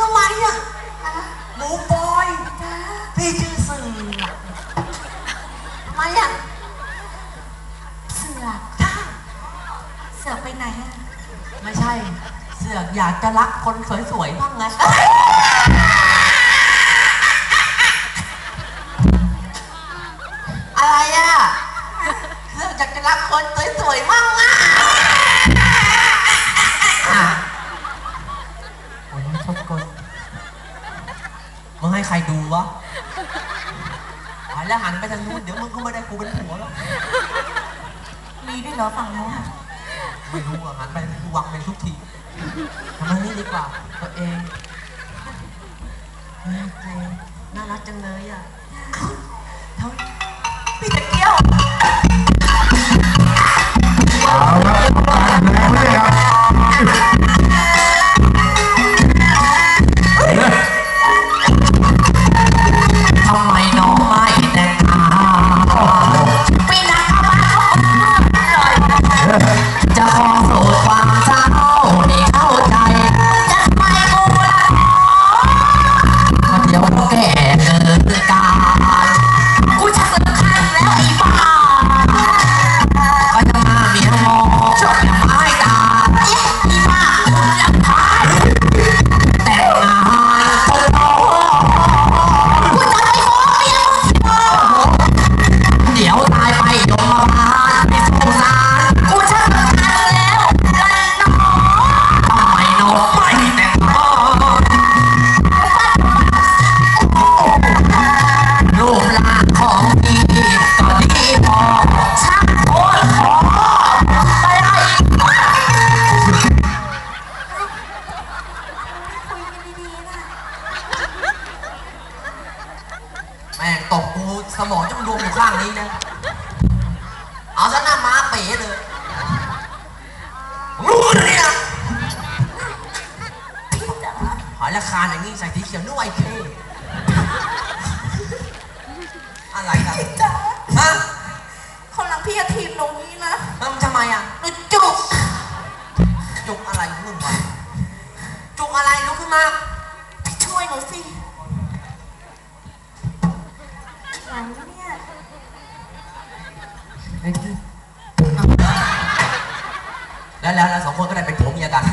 อะไรอะหมูปอยพี่ชื่อเสือทำไมอะเสือกเสือกไปไหนฮะไม่ใช่ เสือกอยากจะรักคนสวยๆบ้างไงอะไรอะเสือกอยากจะรักคนสวยๆบ้างอ่ งให้ใครดูวะหายแล้วหันไปทางนู้นเดี๋ยวมึงก็ไม่ได้กูเป็นผัวแล้ว มีด้วยเหรอฝั่งนู้นอะไม่รู้อะหันไปกูวังไปทุกทีทำไมนี่ดีกว่าตัวเองเฮ้ยตัวเองน่ารักจังเลยอะเท่าพี่ตะเกียว แม่งตกกูสมองจะมันรวมอยู่ข้างนี้นะ เอาซะหน้าม้าเป๋เลยรู้เนี่ยหอยราคาอย่างนี้ใส่สีเขียวนุ่ยเท่อะไรกันจ๋าฮะคนหลังพี่อย่าทีบหนูนี้นะแล้วมันทำไม แล้วแล้วสองคนก็ได้เป็นผัวเมียกัน